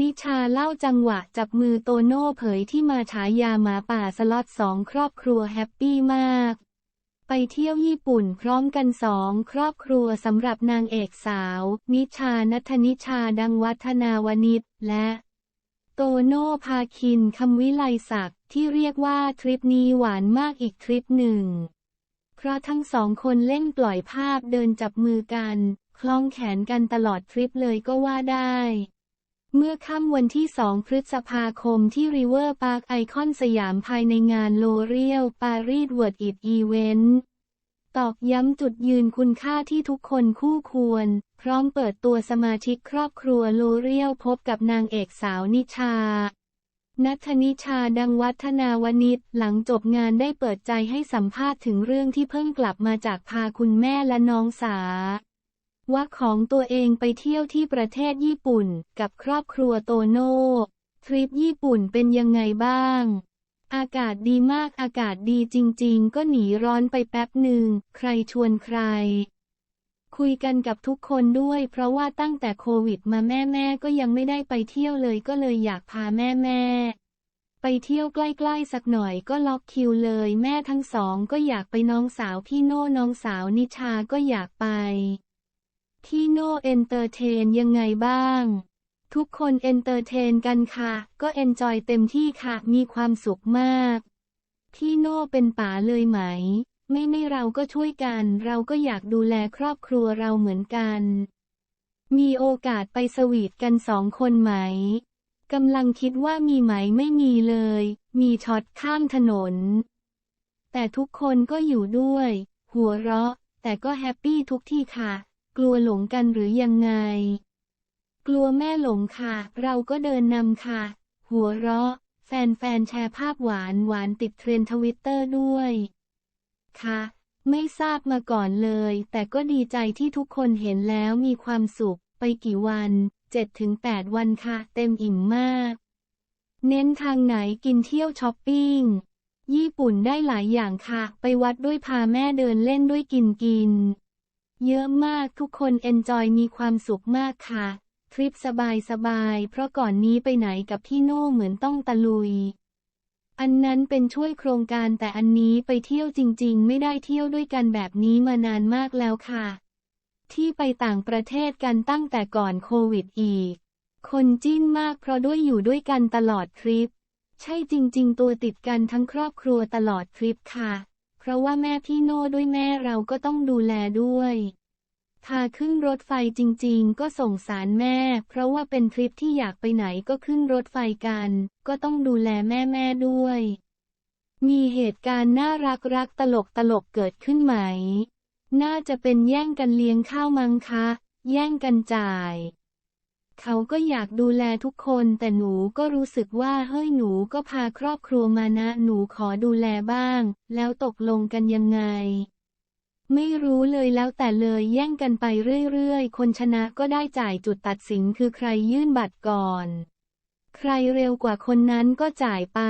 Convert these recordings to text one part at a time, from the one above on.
นิชาเล่าจังหวะจับมือโตโน่เผยที่มาฉายาหมาป่าสล็อตสองครอบครัวแฮปปี้มาก ไปเที่ยวญี่ปุ่นพร้อมกันสองครอบครัวสำหรับนางเอกสาว นิชานัทนิชาดังวัฒนาวนิชและ โตโน่พาคินคำวิไลศักดิ์ที่เรียกว่าทริปนี้หวานมากอีกทริปหนึ่ง เพราะทั้งสองคนเล่นปล่อยภาพเดินจับมือกัน คล้องแขนกันตลอดทริปเลยก็ว่าได้ เมื่อค่ำวันที่ 2 พฤษภาคมที่ริเวอร์พาร์คไอคอนสยามภายในงานโลเรียลปารีสเวิร์ดอิดอีเวนต์ตอกย้ำจุดยืนคุณค่าที่ทุกคนคู่ควร พร้อมเปิดตัวสมาชิกครอบครัวโลเรียลพบกับนางเอกสาวนิชา นัทนิชาดังวัฒนาวนิชหลังจบงานได้เปิดใจให้สัมภาษณ์ถึงเรื่องที่เพิ่งกลับมาจากพาคุณแม่และน้องสา ว่าของตัวเองไปเที่ยวที่ประเทศญี่ปุ่นกับครอบครัวโตโน่ทริปญี่ปุ่นเป็นยังไงบ้าง อากาศดีมากอากาศดีจริง ๆ ก็หนีร้อนไปแป๊บหนึ่งใครชวนใคร คุยกันกับทุกคนด้วย เพราะว่าตั้งแต่โควิดมาแม่แม่ก็ยังไม่ได้ไปเที่ยวเลยก็เลยอยากพาแม่แม่ไปเที่ยวใกล้ๆสักหน่อยก็ล็อกคิวเลย แม่ทั้งสองก็อยากไปน้องสาวพี่โน่น้องสาวนิชาก็อยากไป พี่โน่เอนเตอร์เทนยังไงบ้าง ทุกคนเอนเตอร์เทนกันค่ะ ก็เอนจอยเต็มที่ค่ะ มีความสุขมากพี่โน่เป็นป๋าเลยไหม ไม่ไม่เราก็ช่วยกัน เราก็อยากดูแลครอบครัวเราเหมือนกัน มีโอกาสไปสวีทกันสองคนไหมกำลังคิดว่ามีไหมไม่มีเลย มีช็อตข้ามถนน แต่ทุกคนก็อยู่ด้วย หัวเราะ แต่ก็แฮปปี้ทุกที่ค่ะ กลัวหลงกันหรือยังไง กลัวแม่หลงค่ะ เราก็เดินนำค่ะ หัวเราะ แฟนๆแชร์ภาพหวานหวานติดเทรนทวิตเตอร์ด้วย ค่ะ ไม่ทราบมาก่อนเลย แต่ก็ดีใจที่ทุกคนเห็นแล้วมีความสุข ไปกี่วัน7-8 วันค่ะ เต็มอิ่มมาก เน้นทางไหนกินเที่ยวช้อปปิ้ง ญี่ปุ่นได้หลายอย่างค่ะ ไปวัดด้วยพาแม่เดินเล่นด้วยกินกิน เยอะมากทุกคนเอนจอยมีความสุขมากค่ะ ทริปสบายสบายๆเพราะก่อนนี้ไปไหนกับพี่โน่เหมือนต้องตะลุย อันนั้นเป็นช่วยโครงการแต่อันนี้ไปเที่ยวจริง ๆ ไม่ได้เที่ยวด้วยกันแบบนี้มานานมากแล้วค่ะ ที่ไปต่างประเทศกันตั้งแต่ก่อนโควิดอีก คนจิ้นมากเพราะด้วยอยู่ด้วยกันตลอดทริป ใช่จริง ๆ ตัวติดกันทั้งครอบครัวตลอดทริปค่ะ ราะว่าแม่พี่โน่ด้วยแม่เราก็ต้องดูแลด้วยพาขึ้นรถไฟจริงๆ ก็ส่งสารแม่ เพราะว่าเป็นทริปที่อยากไปไหนก็ขึ้นรถไฟกัน ก็ต้องดูแลแม่แม่ๆด้วย มีเหตุการณ์น่ารักรักตลกตลกเกิดขึ้นไหม น่าจะเป็นแย่งกันเลี้ยงข้าวมั้งคะ แย่งกันจ่าย เขาก็อยากดูแลทุกคนแต่หนูก็รู้สึกว่าเฮ้ยหนูก็พาครอบครัวมานะ หนูขอดูแลบ้าง แล้วตกลงกันยังไง ไม่รู้เลยแล้วแต่เลยแย่งกันไปเรื่อยๆ คนชนะก็ได้จ่ายจุดตัดสินคือใครยื่นบัตรก่อน ใครเร็วกว่าคนนั้นก็จ่ายไป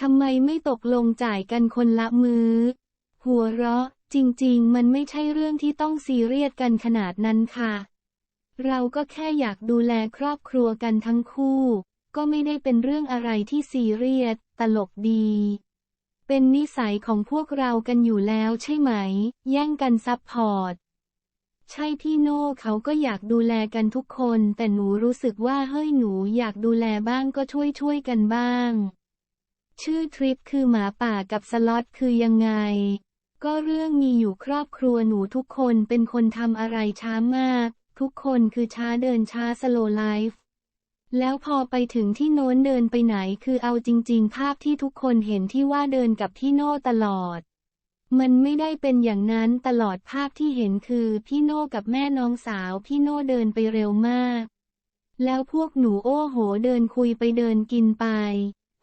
ทำไมไม่ตกลงจ่ายกันคนละมือ้อ หัวเราะ จริง ๆ มันไม่ใช่เรื่องที่ต้องซีเรียสกันขนาดนั้นค่ะ เราก็แค่อยากดูแลครอบครัวกันทั้งคู่ ก็ไม่ได้เป็นเรื่องอะไรที่ซีเรียส ตลกดี เป็นนิสัยของพวกเรากันอยู่แล้วใช่ไหม แย่งกันซับพอร์ต ใช่พี่โน่เขาก็อยากดูแลกันทุกคน แต่หนูรู้สึกว่าเฮ้ยหนูอยากดูแลบ้างก็ช่วยช่วยกันบ้าง ชื่อทริปคือหมาป่ากับสล็อตคือยังไง ก็เรื่องมีอยู่ครอบครัวหนูทุกคนเป็นคนทำอะไรช้ามาก ทุกคนคือช้าเดินช้าสโลไลฟ์แล้วพอไปถึงที่โน้นเดินไปไหนคือเอาจริง ๆ ภาพที่ทุกคนเห็นที่ว่าเดินกับพี่โน่ตลอด มันไม่ได้เป็นอย่างนั้นตลอดภาพที่เห็นคือพี่โน่กับแม่น้องสาวพี่โน่เดินไปเร็วมาก แล้วพวกหนูโอ้โหเดินคุยไปเดินกินไป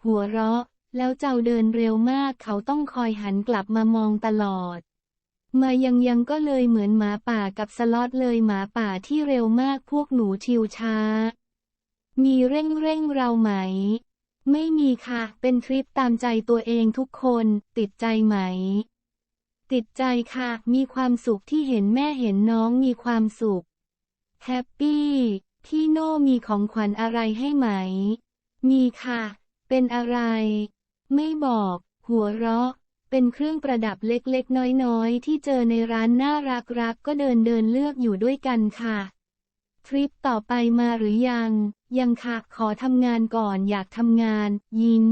หัวเราะ แล้วเจ้าเดินเร็วมากเขาต้องคอยหันกลับมามองตลอด มายังยังก็เลยเหมือนหมาป่ากับสล็อตเลยหมาป่าที่เร็วมากพวกหนูชิวช้า มีเร่งเร่งเราไหม ไม่มีค่ะ เป็นทริปตามใจตัวเองทุกคน ติดใจไหม ติดใจค่ะ มีความสุขที่เห็นแม่เห็นน้องมีความสุข แฮปปี้ พี่โน่มีของขวัญอะไรให้ไหม มีค่ะ เป็นอะไร ไม่บอก หัวเราะ เป็นเครื่องประดับเล็กๆ น้อยๆ ที่เจอในร้านน่ารักๆก็เดินเดินเลือกอยู่ด้วยกันค่ะ ทริปต่อไปมาหรือยัง ยังค่ะ ขอทำงานก่อนอยากทำงาน ยิ้ม